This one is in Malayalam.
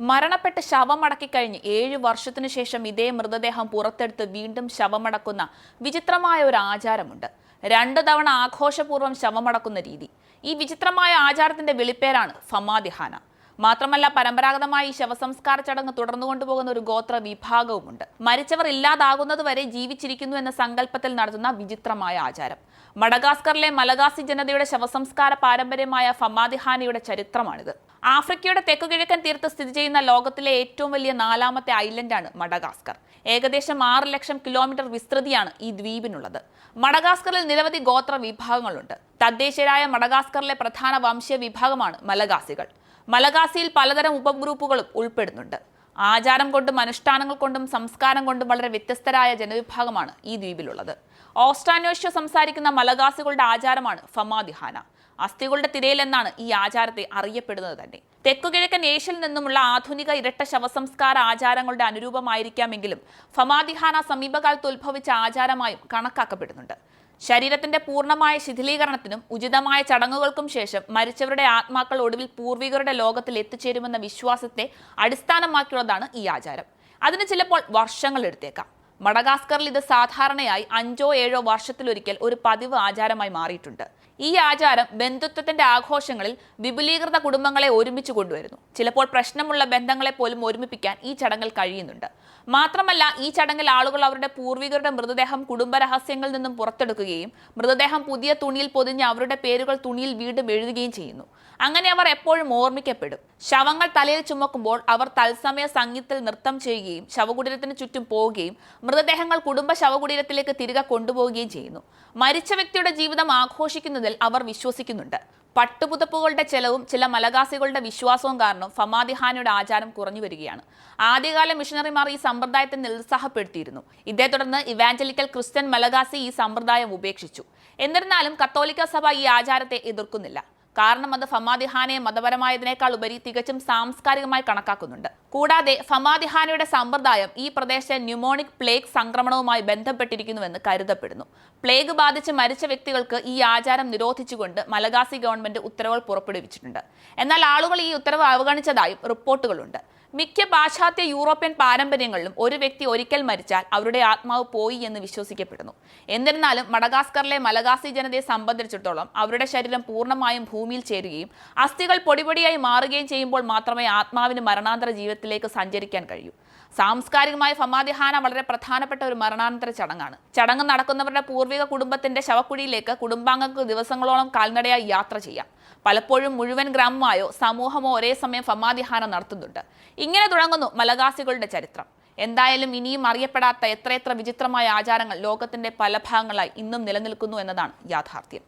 മരണപ്പെട്ട് ശവമടക്കിക്കഴിഞ്ഞ് ഏഴ് വർഷത്തിനു ശേഷം ഇതേ മൃതദേഹം പുറത്തെടുത്ത് വീണ്ടും ശവമടക്കുന്ന വിചിത്രമായ ഒരു ആചാരമുണ്ട്. രണ്ടു തവണ ആഘോഷപൂർവം ശവമടക്കുന്ന രീതി. ഈ വിചിത്രമായ ആചാരത്തിന്റെ വെളിപ്പേരാണ് ഫമാദിഹാന മാത്രമല്ല പരമ്പരാഗതമായി ശവസംസ്കാര ചടങ്ങ് തുടർന്നു കൊണ്ടുപോകുന്ന ഒരു ഗോത്ര വിഭാഗവുമുണ്ട്. മരിച്ചവർ ഇല്ലാതാകുന്നതുവരെ ജീവിച്ചിരിക്കുന്നു എന്ന സങ്കല്പത്തിൽ നടത്തുന്ന വിചിത്രമായ ആചാരം. മഡഗാസ്കറിലെ മലഗാസി ജനതയുടെ ശവസംസ്കാര പാരമ്പര്യമായ ഫമാദിഹാനയുടെ ചരിത്രമാണിത്. ആഫ്രിക്കയുടെ തെക്കു കിഴക്കൻ തീരത്ത് സ്ഥിതി ചെയ്യുന്ന ലോകത്തിലെ ഏറ്റവും വലിയ നാലാമത്തെ ഐലൻഡാണ് മഡഗാസ്കർ. ഏകദേശം ആറ് ലക്ഷം കിലോമീറ്റർ വിസ്തൃതിയാണ് ഈ ദ്വീപിനുള്ളത്. മഡഗാസ്കറിൽ നിരവധി ഗോത്ര വിഭാഗങ്ങളുണ്ട്. തദ്ദേശീയരായ മഡഗാസ്കറിലെ പ്രധാന വംശീയ വിഭാഗമാണ് മലഗാസികൾ. മലഗാസിയിൽ പലതരം ഉപഗ്രൂപ്പുകളും ഉൾപ്പെടുന്നുണ്ട്. ആചാരം കൊണ്ടും അനുഷ്ഠാനങ്ങൾ കൊണ്ടും സംസ്കാരം കൊണ്ടും വളരെ വ്യത്യസ്തരായ ജനവിഭാഗമാണ് ഈ ദ്വീപിലുള്ളത്. ഓസ്ട്രാനോഷ്യ സംസാരിക്കുന്ന മലഗാസികളുടെ ആചാരമാണ് ഫമാദിഹാന അസ്ഥികളുടെ തിരയിൽ എന്നാണ് ഈ ആചാരത്തെ അറിയപ്പെടുന്നത് തന്നെ. തെക്കുകിഴക്കൻ ഏഷ്യയിൽ നിന്നുമുള്ള ആധുനിക ഇരട്ട ശവസംസ്കാര ആചാരങ്ങളുടെ അനുരൂപമായിരിക്കാമെങ്കിലും ഫമാദിഹാന സമീപകാലത്ത് ഉത്ഭവിച്ച ആചാരമായും കണക്കാക്കപ്പെടുന്നുണ്ട്. ശരീരത്തിന്റെ പൂർണമായ ശിഥിലീകരണത്തിനും ഉചിതമായ ചടങ്ങുകൾക്കും ശേഷം മരിച്ചവരുടെ ആത്മാക്കൾ ഒടുവിൽ പൂർവികരുടെ ലോകത്തിൽ എത്തിച്ചേരുമെന്ന വിശ്വാസത്തെ അടിസ്ഥാനമാക്കിയുള്ളതാണ് ഈ ആചാരം. അതിന് ചിലപ്പോൾ വർഷങ്ങൾ എടുത്തേക്കാം. മഡഗാസ്കറിൽ ഇത് സാധാരണയായി അഞ്ചോ ഏഴോ വർഷത്തിലൊരിക്കൽ ഒരു പതിവ് ആചാരമായി മാറിയിട്ടുണ്ട്. ഈ ആചാരം ബന്ധുത്വത്തിന്റെ ആഘോഷങ്ങളിൽ വിപുലീകൃത കുടുംബങ്ങളെ ഒരുമിച്ച് കൊണ്ടുവരുന്നു. ചിലപ്പോൾ പ്രശ്നമുള്ള ബന്ധങ്ങളെ പോലും ഒരുമിപ്പിക്കാൻ ഈ ചടങ്ങിൽ കഴിയുന്നുണ്ട്. മാത്രമല്ല ഈ ചടങ്ങിൽ ആളുകൾ അവരുടെ പൂർവികരുടെ മൃതദേഹം കുടുംബരഹസ്യങ്ങളിൽ നിന്നും പുറത്തെടുക്കുകയും മൃതദേഹം പുതിയ തുണിയിൽ പൊതിഞ്ഞ് അവരുടെ പേരുകൾ തുണിയിൽ വീണ്ടും എഴുതുകയും ചെയ്യുന്നു. അങ്ങനെ അവർ എപ്പോഴും ഓർമ്മിക്കപ്പെടും. ശവങ്ങൾ തലയിൽ ചുമക്കുമ്പോൾ അവർ തത്സമയ സംഗീതത്തിൽ നൃത്തം ചെയ്യുകയും ശവകുടീരത്തിന് ചുറ്റും പോവുകയും മൃതദേഹങ്ങൾ കുടുംബ ശവകുടീരത്തിലേക്ക് തിരികെ കൊണ്ടുപോവുകയും ചെയ്യുന്നു. മരിച്ച വ്യക്തിയുടെ ജീവിതം ആഘോഷിക്കുന്നതിൽ അവർ വിശ്വസിക്കുന്നുണ്ട്. പട്ടുപുതപ്പുകളുടെ ചെലവും ചില മലകാസികളുടെ വിശ്വാസവും കാരണം ഫമാദിഹാനയുടെ ആചാരം കുറഞ്ഞു വരികയാണ്. ആദ്യകാല മിഷണറിമാർ ഈ സമ്പ്രദായത്തെ നിരുത്സാഹപ്പെടുത്തിയിരുന്നു. ഇതേ തുടർന്ന് ഇവാഞ്ചലിക്കൽ ക്രിസ്ത്യൻ മലകാസി ഈ സമ്പ്രദായം ഉപേക്ഷിച്ചു. എന്നിരുന്നാലും കത്തോലിക്ക സഭ ഈ ആചാരത്തെ എതിർക്കുന്നില്ല. കാരണം അത് ഫമാദിഹാനയെ മതപരമായതിനേക്കാൾ ഉപരി തികച്ചും സാംസ്കാരികമായി കണക്കാക്കുന്നുണ്ട്. കൂടാതെ ഫമാദിഹാനയുടെ സമ്പ്രദായം ഈ പ്രദേശത്തെ ന്യൂമോണിക് പ്ലേഗ് സംക്രമണവുമായി ബന്ധപ്പെട്ടിരിക്കുന്നുവെന്ന് കരുതപ്പെടുന്നു. പ്ലേഗ് ബാധിച്ച് മരിച്ച വ്യക്തികൾക്ക് ഈ ആചാരം നിരോധിച്ചുകൊണ്ട് മലഗാസി ഗവൺമെന്റ് ഉത്തരവുകൾ പുറപ്പെടുവിച്ചിട്ടുണ്ട്. എന്നാൽ ആളുകൾ ഈ ഉത്തരവ് അവഗണിച്ചതായും റിപ്പോർട്ടുകളുണ്ട്. മിക്ക പാശ്ചാത്യ യൂറോപ്യൻ പാരമ്പര്യങ്ങളിലും ഒരു വ്യക്തി ഒരിക്കൽ മരിച്ചാൽ അവരുടെ ആത്മാവ് പോയി എന്ന് വിശ്വസിക്കപ്പെടുന്നു. എന്നിരുന്നാലും മഡഗാസ്കറിലെ മലഗാസി ജനതയെ സംബന്ധിച്ചിടത്തോളം അവരുടെ ശരീരം പൂർണമായും ഭൂമിയിൽ ചേരുകയും അസ്ഥികൾ പൊടിപൊടിയായി മാറുകയും ചെയ്യുമ്പോൾ മാത്രമേ ആത്മാവിന് മരണാന്തര ജീവിതത്തിലേക്ക് സഞ്ചരിക്കാൻ കഴിയൂ. സാംസ്കാരികമായ ഫമാദിഹാന വളരെ പ്രധാനപ്പെട്ട ഒരു മരണാനന്തര ചടങ്ങാണ്. ചടങ്ങ് നടക്കുന്നവരുടെ പൂർവിക കുടുംബത്തിന്റെ ശവക്കുഴിയിലേക്ക് കുടുംബാംഗങ്ങൾക്ക് ദിവസങ്ങളോളം കാൽനടയായി യാത്ര ചെയ്യാം. പലപ്പോഴും മുഴുവൻ ഗ്രാമമായോ സമൂഹമോ ഒരേ സമയം ഫമാദിഹാന നടത്തുന്നുണ്ട്. ഇങ്ങനെ തുടങ്ങുന്നു മലകാസികളുടെ ചരിത്രം. എന്തായാലും ഇനിയും അറിയപ്പെടാത്ത എത്രയെത്ര വിചിത്രമായ ആചാരങ്ങൾ ലോകത്തിന്റെ പല ഭാഗങ്ങളായി ഇന്നും നിലനിൽക്കുന്നു എന്നതാണ് യാഥാർത്ഥ്യം.